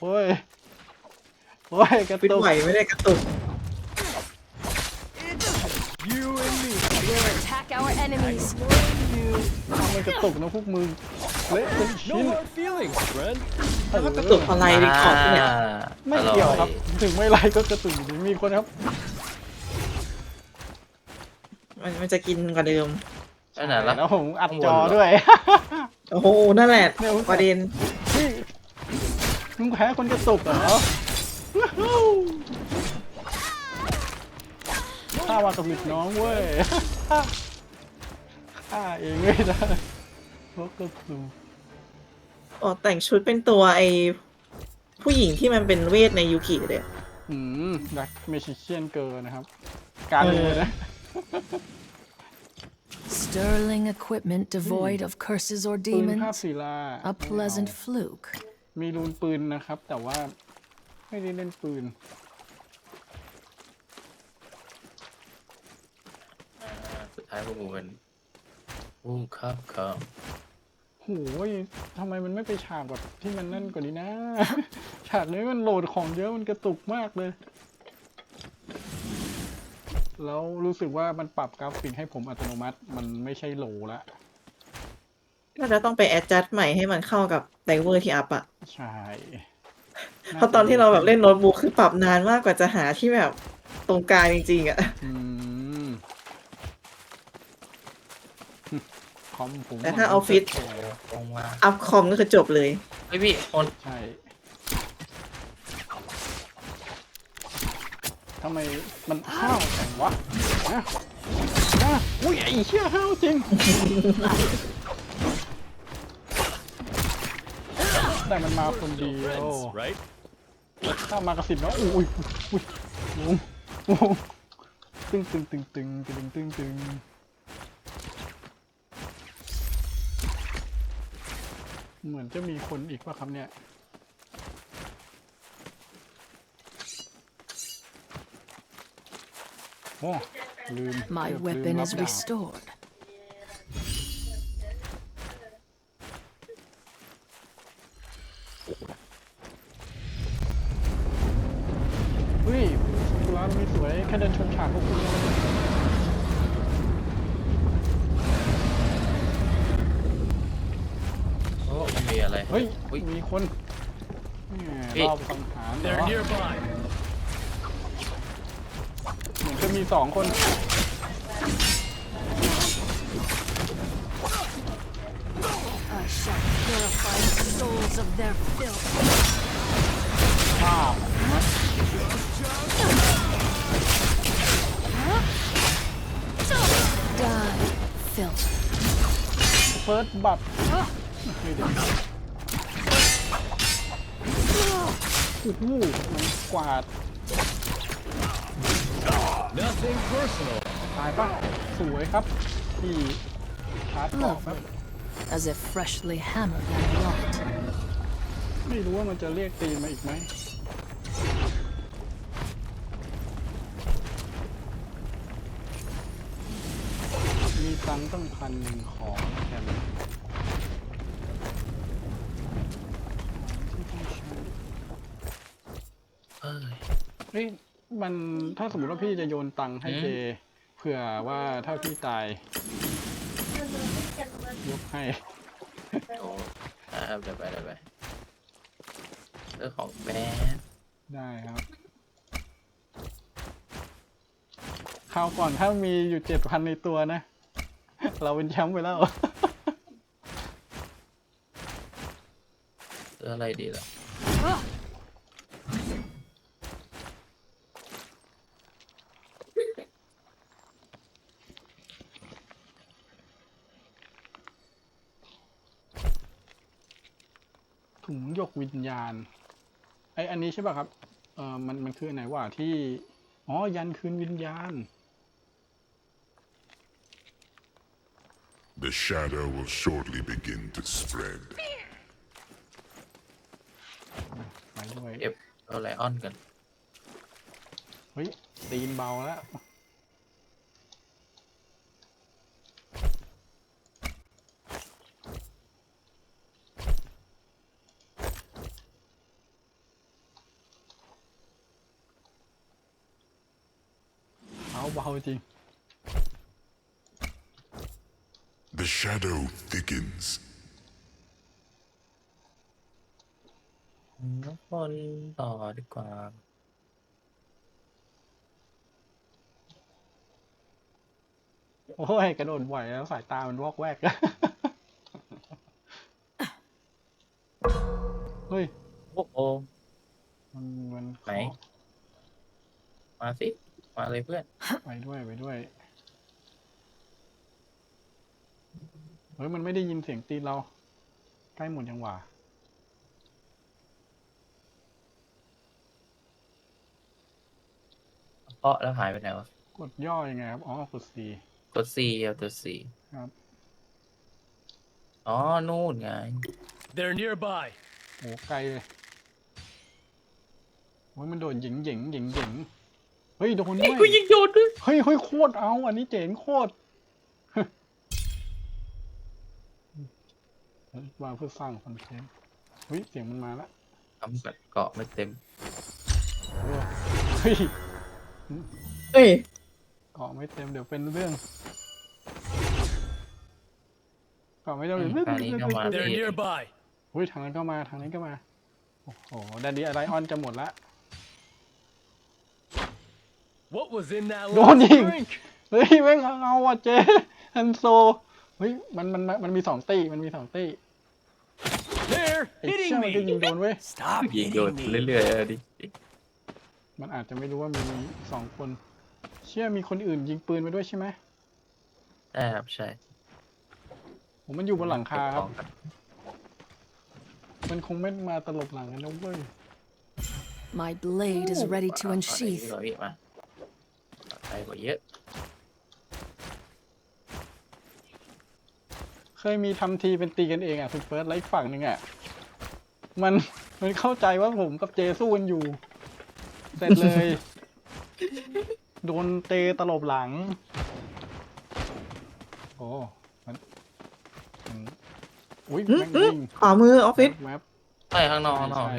โอ้ยโอ้ยกระฟิตตุกไหวไม่ได้กระตุก You and me. We'll attack our enemies. ทำมันกระตุกนะพวกมึงเละเป็น No ชิ้น hard feelings, friend. แล้วก็กระตุกอะไรรีคอร์ดเนี่ยไม่เกี่ยวครับ ถึงไม่ไล่ก็กระตุกอยู่ดีมีคนครับ มันมันจะกินกว่าเดิมไปไหนละแล้วผมอัดจอด้วย โอ้โหนั่นแหละเนี่ยผมประเด็นนี่ มึงแพ้คนกระตุกเหรอข้ามากับหมิดน้องเว้ยข้าเองไม่ได้เพราะกระตุกอ๋อแต่งชุดเป็นตัวไอผู้หญิงที่มันเป็นเวทในยูกิเลยอืมดักเมชิเชียนเกินนะครับ การเลยนะ Sterling equipment devoid of curses or ปืนภาพ demons. ศิลา A pleasant fluke. มีรูนปืนนะครับ แต่ว่าไม่ได้เล่นปืน สุดท้ายพวกกูเป็นผู้ครับครับโหยทำไมมันไม่ไปฉากแบบที่มันนั่นกว่านี้นะ ฉากนี้มันโหลดของเยอะมันกระตุกมากเลย แล้วรู้สึกว่ามันปรับกราฟิกให้ผมอัตโนมัติ มันไม่ใช่โหลละ น่าจะต้องไปแอดจัดใหม่ให้มันเข้ากับไดเวอร์ที่อัพอะใช่เพราะตอนที่เราแบบเล่นโน้ตบุ๊กคือปรับนานมากกว่าจะหาที่แบบตรงกลางจริงๆอะอืมคอมผมแต่ถ้าออฟฟิศโอ้ลงมาอัพคอมก็คือจบเลย เฮ้ยพี่คนใช่ทำไมมันห้าวจังวะนะนะอุ้ยไอ้เชี่ยห้าวจริง แต่มันมาคนเดียว Friends, right? ถ้ามากระสิบแล้วอุ้ยอุ้ยอุ้ยงงงงตึงตึงตึงตึงตึงตึงตึงเหมือนจะมีคนอีกว่าครับเนี่ยโอ้ลืม My เกือบลืม weapon รับ is ดาบ restored. อะไรเฮ้ยอุ๊ยมีคนแหมพี่รอบสังหารเหร They're อ nearby. เหมือนจะมีสองคน I shall purify the souls of their filth. อ้าว Die, filth. เฟิร์สบัตไม่ได้ โอ้โหมันกวาด Nothing personal. ตายปะสวยครับที่ชาร์จเกาะครับ As if freshly hammered and wrought. ไม่รู้ว่ามันจะเรียกตีนมาอีกไหม มีตังค์ตั้งพันหนึ่งของแถมที่ต้องใช้ เอ้ย เฮ้ยมันถ้าสมมติว่าพี่จะโยนตังค์ให้อืมเจเผื่อว่าถ้าพี่ตายยกให้โอ้อ่าเดี๋ยวไปเดี๋ยวไปเรื่องของแบนได้ครับคราวก่อนถ้ามีอยู่เจ็ดพันในตัวนะ เราเป็นแชมป์ไปแล้วเรื่องอะไรดีล่ะ ถุงหยก วิญญาณไออันนี้ใช่ป่ะครับเออมันมันคืออันไหนวะที่อ๋อยันคืนวิญญาณ The shadow will shortly begin to spread. ไปด้วยเก็บเอาไลออนกัน เฮ้ยตีนเบาแล้ว บาๆจริง The shadow thickens. น้ำคนต่อดีกว่า โอ้ย กระโดดบ่อยแล้วสายตามันวอกแวก เฮ้ย โอ้โหมันมันไหน มาสิ มาเลยเพื่อน ไปด้วยไปด้วย เฮ้ย มันไม่ได้ยินเสียงตีนเรา ใกล้หมดยังหว่า เพราะแล้วหายไปไหนวะ กดย่อยังไงครับ อ๋อ กด C กด C เอาตัว C ครับ อ๋อ นู่นไง They're nearby. โอ้ไกลเลยโอ้ยมันโดดหยิงหยิงหยิงหยิง เฮ้ยโดนด้วยกูยิงโดนด้วยเฮ้ยเฮ้ยโคตรเอาอันนี้เจ๋งโคตรมาเพื่อสร้างคอนเทนต์เฮ้ยเสียงมันมาละทำกับเกาะไม่เต็ม เฮ้ยเอ้ยเกาะไม่เต็มเดี๋ยวเป็นเรื่องเกาะไม่เต็มเดี๋ยวอืมอันนี้ก็มา They're nearby. เฮ้ยทางนั้นก็มาทางนั้นก็มา โอ้โหดันดีอะไรออนจะหมดละ โดน last ยิง drink? เฮ้ยแม่งเอาเอาว่ะเจฮันโซเฮ้ยมันมันมันมันมีสองตีมันมีสองตี They're ไอ้เชี่ย hitting มันก็ยิง me. โดนเว้ย Stop ยิงโดน hitting me. เรื่อยๆเออดิมันอาจจะไม่รู้ว่ามีสองคน เชื่อมีคนอื่นยิงปืนมาด้วยใช่ไหมใช่ครับใช่ผมมันอยู่บนหลังคาครับเก็ของกันมันคงไม่มาตลบหลังกันนะเว้ย My blade is ready to เอาเอา unsheath. เอาอีกมาไป กว่าเยอะ เคยมีทำทีเป็นตีกันเองอะคุณเฟิร์สไลฟ์ฝั่งหนึ่งอะ มันมันเข้าใจว่าผมกับเจสู้กันอยู่ เสร็จเลย โดนเตะตลบหลัง โอ้มันมันอุ้ยอื้อแม่งอื้อวิ่งขวามือออฟฟิศ แวบ ไปข้างนอกข้างนอก ใช่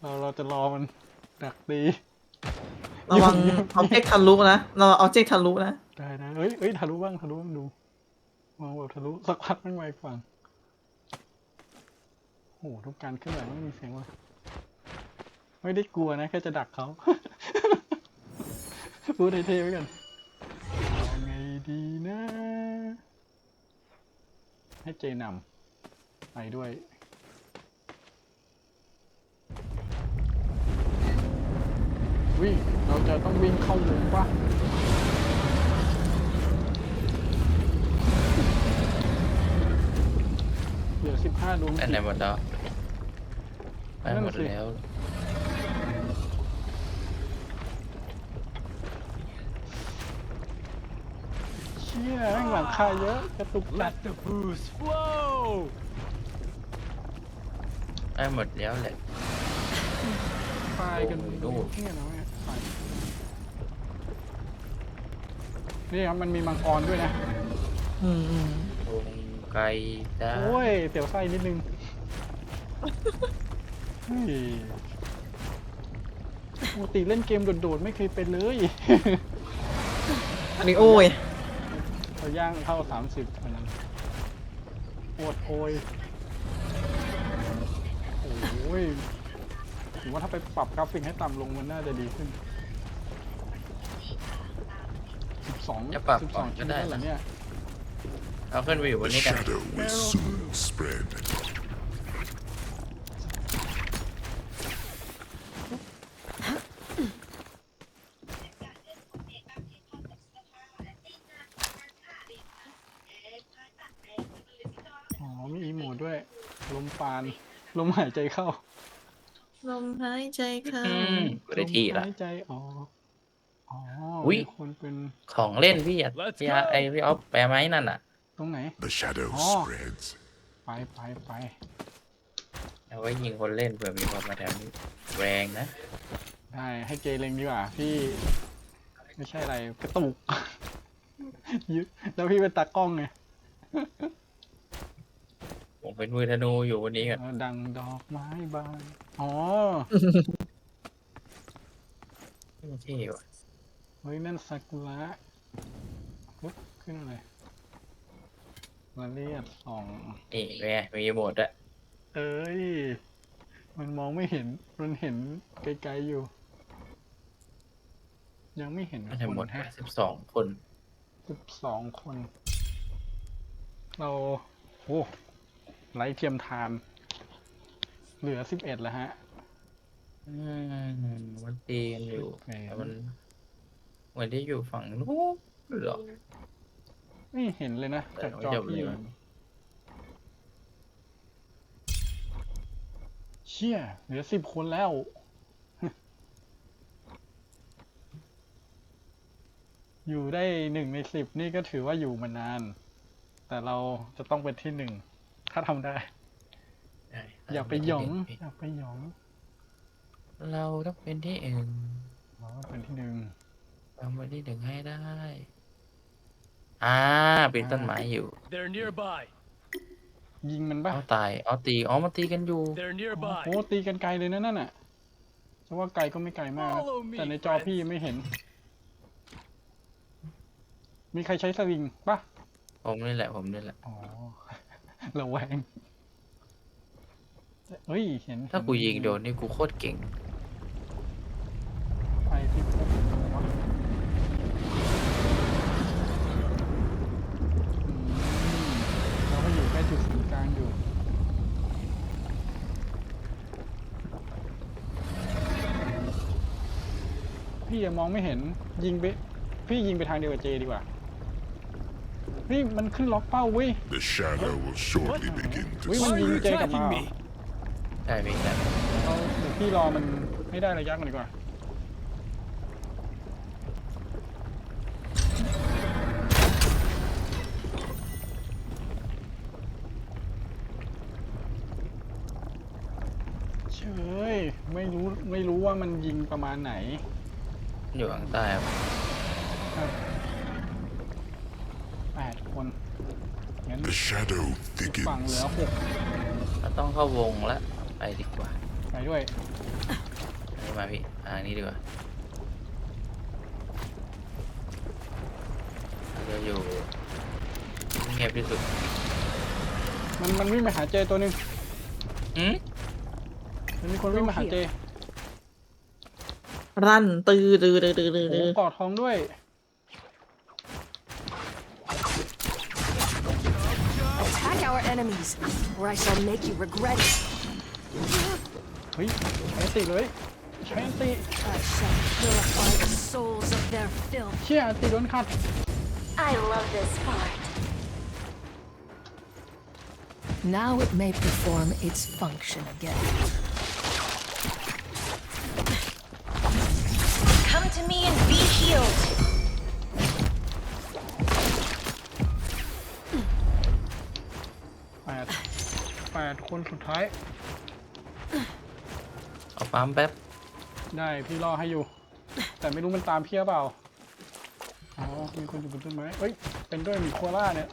เราเราจะรอมันดักตี ระวังออบเจกทะลุนะ เราออบเจกทะลุนะ ได้นะเอ้ยเอ้ยทะลุบ้างทะลุบ้างดูมองแบบทะลุสักพักไม่งไวฟังโอ้โหทุกการเคลื่อนไหวไม่มีเสียงว่ะไม่ได้กลัวนะแค่จะดักเขา พูดเท่ๆไว้กันเอาไงดีนะ ให้เจนำไปด้วย วิ่งเราจะต้องวิ่งเข้าวงปะเหลือสิบห้าดวงไปไหนจิตหมดแล้วไปนั่นหมดสิแล้ว เชี่ยแม่งหลังคาเยอะกระตุกจัด Let the booze flow. ไปหมดแล้วแหละไฟกันโอ้โหดู เนี่ยนะแม่ นี่ครับมันมีมังกรด้วยนะอืมอืมวงไกลจ้าโอ้ยเสียวไส้นิดนึงเฮ้ยปกติเล่นเกมโดดๆไม่เคยเป็นเลย อันนี้โอ้ยเราย่างเข้าสามสิบอันนั้นโอดโอยโอ้ยผมว่าถ้าไปปรับกราฟิกให้ต่ำลงมันน่าจะดีขึ้น สิบสองจะปรับสิบก่สออนงก็ชิ้นได้แล้วเหรอนะเนี่ยเอาขึ้นไปอยู่บ The นนี้กัน shadow will soon spread. อ๋อมีอีโมดด้วย ลมปานลมหายใจเข้าลมหายใจเข้าอืมกูได้ที่ลละมหายใจออกอ๋ ออุ๊ยมีคนเป็นของเล่นพี่อะ Let's พี่อาร์ go ไอพี่ออฟแปลไหมนั่นอะ ตรงไหน The shadow Oh. spreads. ไปไปไปเอาไว้ยิงคนเล่นเผื่อมีคนมาแถวนี้แรงนะ ได้ ให้เจเล็งดีกว่า พี่ ไม่ใช่อะไรกระตุกยึดแล้วพี่เป็นตากล้องไงผมเป็นมือธนูอยู่วันนี้กันเออดังดอกไม้บาน อ๋อเท่ว่ะเอ ฮ้ยนั่นซากุระปุ๊บขึ้นมาเลยมาเรียดสอง นี่เป็นไงมีโหมดด้วยเอ้ย มันมองไม่เห็น มันเห็นไกลๆอยู่ ยังไม่เห็นมันจะคหมดนฮะสิบสองคนสิบสองคน เราโอ้ไร้เทียมทาน เหลือสิบเอ็ดแล้วฮะ อืมมันตีกันอยู่แหมแต่มัน เหมือนที่อยู่ฝั่งนู้นเหรอไม่เห็นเลยนะแต่จากไม่จอจบเลพี่ยมันเชี่ยเหลือสิบคนแล้ว อยู่ได้หนึ่งในสิบนี่ก็ถือว่าอยู่มานาน แต่เราจะต้องเป็นที่หนึ่ง ถ้าทำได้ ได้อย่าไปหยอง อย่าไปหยองเราต้องเป็นที่เอง เราต้องเป็นที่หนึ่ง ทำไปที่หนึ่งให้ได้ อ่าปีนต้นไม้อยู่ They're nearby. ยิงมันปะเอาตายเอาตีอ๋อมันตีกันอยู่ They're โอ้ nearby. โหตีกันไกลเลยนะนั่นน่ะจะว่าไกลก็ไม่ไกลมากนะ Follow me, แต่ในจอพี่ไม่เห็น มีใครใช้สวิงปะผมนี่แหละผมนี่แหละ อ๋อ ระแวงเฮ้ยเห็นถ้ากูยิงโดนนี่กูโคตรเก่ง ไปที่ปุ๊บวะอืมเราก็อยู่ใกล้จุดศูนย์กลางอยู่ พี่ยังมองไม่เห็นยิงไปพี่ยิงไปทางเดียวกับเจดีกว่านี่มันขึ้นล็อกเป้าเว้ย The shadow will shortly begin to เฮ้ยมัน Why are ยิง you เจกลับมา attacking เหรอ me? ได้พี่ได้เราเดี๋ยวพี่รอมันไม่ได้ระยะก่อนดีกว่า เชยไม่รู้ไม่รู้ว่ามันยิงประมาณไหน อยู่ข้างใต้ครับแปดคนงั้น The shadow ฝั่งเหลื thickens. อหกเราต้องเข้าวงแล้วไปดีกว่าไปด้วยอันนี้มาพี่อ่านี้ดีกว่าเราจะอยู่เงียบที่สุดมันมันวิ่งมาหาเจตัวหนึ่งอืมมันมีคนวิ่งมาหาเจ รั่นตือตือตือตือตือ โอ้ ตือ กอดทองด้วย Attack our enemies, or I shall make you regret it. เฮ้ยใช้อันติเลยใช้อันติ I shall purify the souls of their filth. เชี่ยอันติโดนขัด I love this part. Now it may perform its function again. คนสุดท้าย เอาปั๊มแป๊บ ได้พี่รอให้อยู่ แต่ไม่รู้มันตามพี่หรือเปล่า อ๋อ มีคนอยู่บนต้นไม้เอ้ย เป็นด้วยหมีโคอาล่าเนี่ย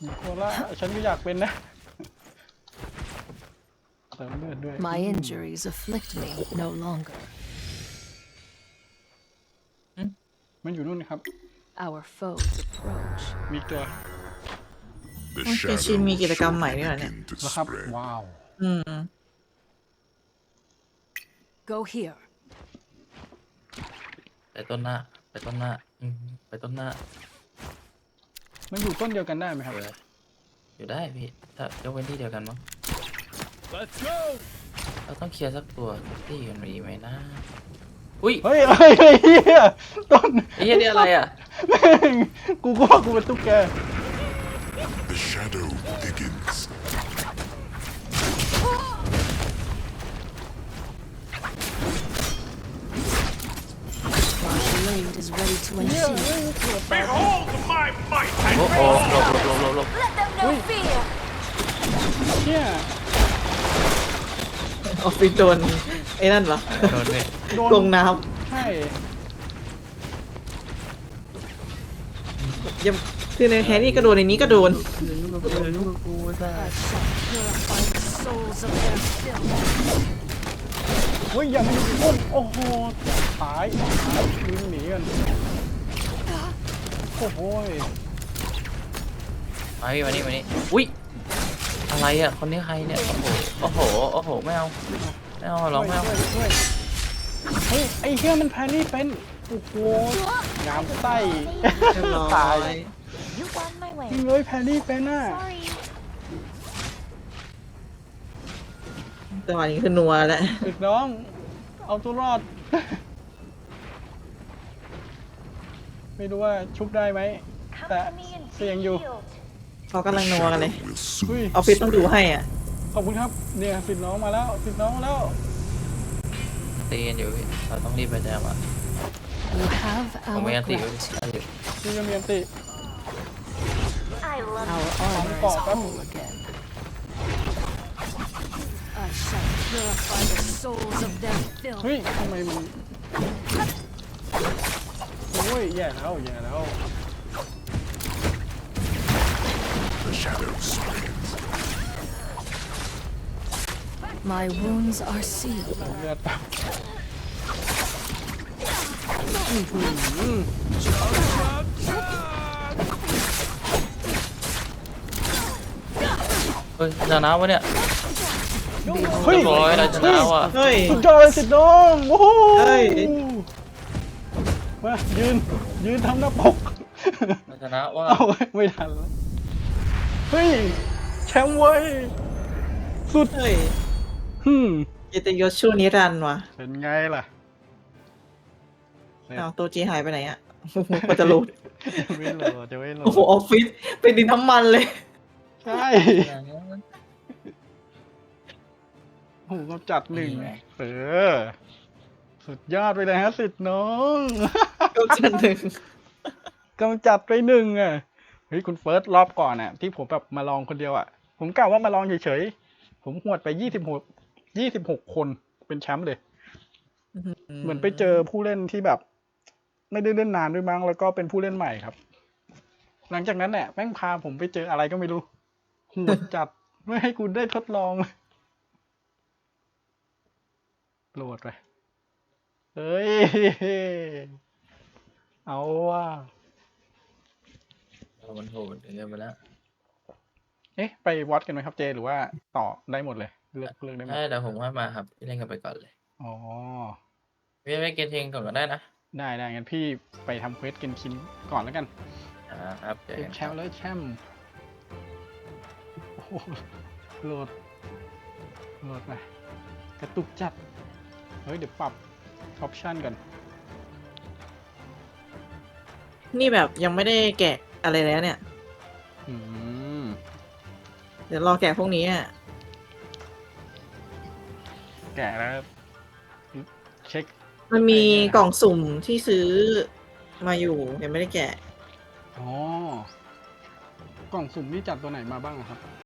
หมีโคอาล่า ฉันก็อยากเป็นนะเติมเลือดด้วย My injuries afflict me no longer. มันอยู่นู่นครับ Our foes approach. มีตัว The โอเค shadow ชินมี will กิจกรรม shortly ใหม่ด้วยเหรอเนี่ย begin to แล้วครับ spread. ว้าว อืม Go here. ไปต้นหน้า ไปต้นหน้าอืมไปต้นหน้ามันอยู่ต้นเดียวกันได้ไหมครับเอออยู่ได้พี่ ถ้ายกเว้นที่เดียวกันมั้ง Let's go. เราต้องเคลียร์สักตัวที่กันมีไหมนะ อุ้ยเฮ้ยเฮ้ยเฮ้ยเหี้ยต้นไอ้เหี้ยนี่อะไรอะ แม่งกูก็ว่ากูเป็นตุ๊กแก The shadow thickens. My blade is ready to unsheathe. โอ้โหหลบหลบหลบหลบหลบ Let them know fear. เชี่ยออฟฟิศโดนไอ้นั่นเหรอโดนเนี่ยโดนลงน้ใช่ำยัง คือในแฮร์รี่ก็โดนในนี้ก็โดน I shall purify the souls of their filth. เฮ้ยอย่ามาอยู่พุ่มโอ้โหตายตายวิ่งหนีกันโอ้โหยมาพี่มานี่มานี่อุ้ยอะไรอะคนนี้ใครเนี่ยโอ้โหโอ้โหโอ้โหไม่เอาไม่เอาร้องไม่เอาช่วยช่วยเฮ้ยไอ้เหี้ยมันแพนนี่เป็นโอ้โหงามไส้เรียบร้อตายย You got my way. จริงเลยแพนนี่เป็นอะ Sorry. จังหวะนี้คือนัวแล้วตึกน้อง เอาตัวรอด ไม่รู้ว่าชุบได้ไหม Come That to me and be seeing you. healed. เขากำลังนัวกันเลย Will เฮ้ย soon ออฟฟิศต้องดูให้อะ ขอบคุณครับ เนี่ยสิทธิ์น้องมาแล้วสิทธิ์น้องมาแล้ว ตีกันอยู่พี่เราต้องรีบไปแจมอะ You have ผมไม่ our งั้นตี gratitude. อยู่นี่ก็มีอันติ I love Our you. honor is Bom, bom. whole again. I shall purify the souls of their filth. เฮ้ยทำไมมันโอ้ยแย่แล้วแย่แล้ว the shadows thickens. My wounds are sealed. เลือดเปล่า เ ฮ้ยชนะวะเนี่ยเฮ้ยเรียบร้อยเราชนะว่ะเฮ้ย สุดยอดเลยสิทธิ์น้องโอ้โหเฮ้ย มายืนยืนทำหน้าปก เราชนะว่าเอาไว้ไม่ทันแล้วเฮ้ย แชมป์เว้ย สุดเฮ้ยฮึมเกียรติยศชูนิรันดร์ว่ะเป็นไงล่ะเอาตัวจีหายไปไหนอะโอ้โหกว่าจะรู้ไม่โหลดจะไม่โหลโอ้โหดออฟฟิศเป็นดินน้ำมันเลย ใช่โอ้ โหกำจัดหนึ่งนี่ไงเออ สุดยอดไปเลยฮะสิทธิ์น้องก็จะหนึ่งกำจัดไปหนึ่งอะเฮ้ยคุณเฟิร์สรอบก่อนอะ ที่ผมแบบมาลองคนเดียวอะ ผมกล่าวว่ามาลองเฉยๆ ผมหวดไปยี่สิบหกยี่สิบหกคนเป็นแชมป์เลย เหมือนไปเจอผู้เล่นที่แบบ ไม่ได้เล่นนานด้วยมั้งแล้วก็เป็นผู้เล่นใหม่ครับ หลังจากนั้นเนี่ยแม่งพาผมไปเจออะไรก็ไม่รู้โหดจัดไม่ให้คุณได้ทดลอง โหลดไป เฮ้ย เอาว่าเรามันโหดเกินไปแล้ว เอ๊ะ ไปวัดกันไหมครับเจ หรือว่าต่อได้หมดเลย เลือกเลือกได้หมดใช่เดี๋ยวผมว่ามาครับพี่เล่นกันไปก่อนเลย อ๋อพี่ไม่เกณฑ์เพลงก่อนก็ได้นะ ได้ได้งั้นพี่ไปทำเควสกินคินก่อนแล้วกัน อ่าครับเจอเป็นกันแชมป์เลยแชมป์โอ้โหโหลดโหลดไปกระตุกจัด เฮ้ย เดี๋ยวปรับออปชันกันนี่แบบยังไม่ได้แกะอะไรแล้วเนี่ย อืมเดี๋ยวรอแกะพวกนี้อะแกะแล้วเช็ค มันมีกล่องสุ่มที่ซื้อมาอยู่ยังไม่ได้แกะอ๋อกล่องสุ่มนี่จัดตัวไหนมาบ้างอะครับ